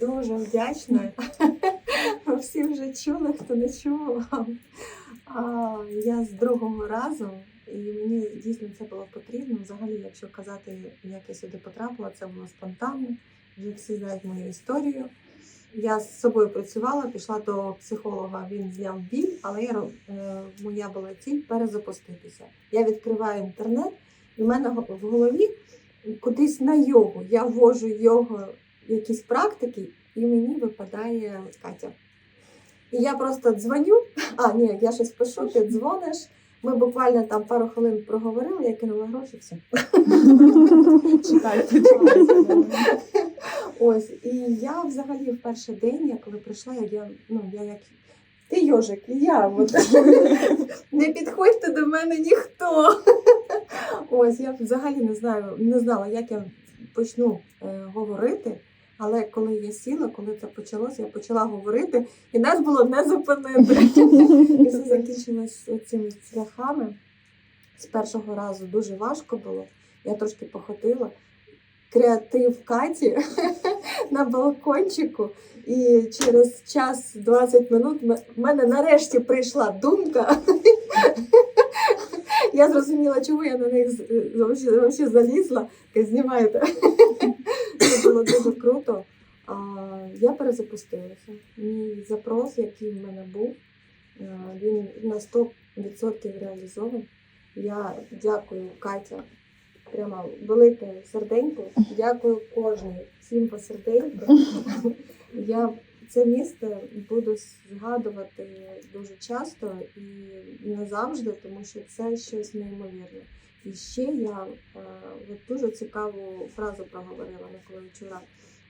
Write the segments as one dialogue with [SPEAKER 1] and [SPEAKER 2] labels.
[SPEAKER 1] дуже вдячна. Всі вже чули, хто не чув. Я з другого разу, і мені дійсно це було потрібно. Взагалі, якщо казати, як я сюди потрапила, це було спонтанно. Вже всі знають мою історію. Я з собою працювала, пішла до психолога, він зняв біль, але я, е, моя була ціль перезапуститися. Я відкриваю інтернет, і в мене в голові кудись на йогу. Я ввожу його якісь практики, і мені випадає Катя. І я просто дзвоню. А, ні, я щось пишу, ти дзвониш. Ми буквально там пару хвилин проговорили, я кинула гроші, все.
[SPEAKER 2] Читайте.
[SPEAKER 1] Ось, і я взагалі в перший день, я коли прийшла, я ну я як ти йожик, і я от. не підходьте до мене ніхто. Ось я взагалі не знаю, не знала, як я почну е, говорити. Але коли я сіла, коли це почалося, я почала говорити, і нас було не зупинити. І все закінчилось цими цвяхами. З першого разу дуже важко було. Я трошки походила. Креатив Каті на балкончику. І через час 20 минут в мене нарешті прийшла думка. Я зрозуміла, чому я на них залізла. Знімаєте. Було дуже круто. А, Я перезапустилася. Мій запрос, який в мене був, е, він на 100% реалізований. Я дякую Катя. Прямо велике серденько. Дякую кожній, всім по серденьку. Я це місце буду згадувати дуже часто і назавжди, тому що це щось неймовірне. І ще я е, от дуже цікаву фразу проговорила, ми коли вчора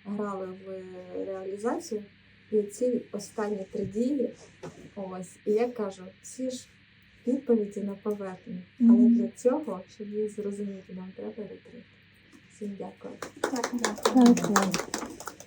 [SPEAKER 1] грали в реалізацію. І ці останні три дії, ось, і я кажу, всі ж відповіді на поверхні. Але для цього, щоб їх зрозуміти, нам треба ретрит. Всім дякую.
[SPEAKER 2] Дякую.
[SPEAKER 3] Дякую.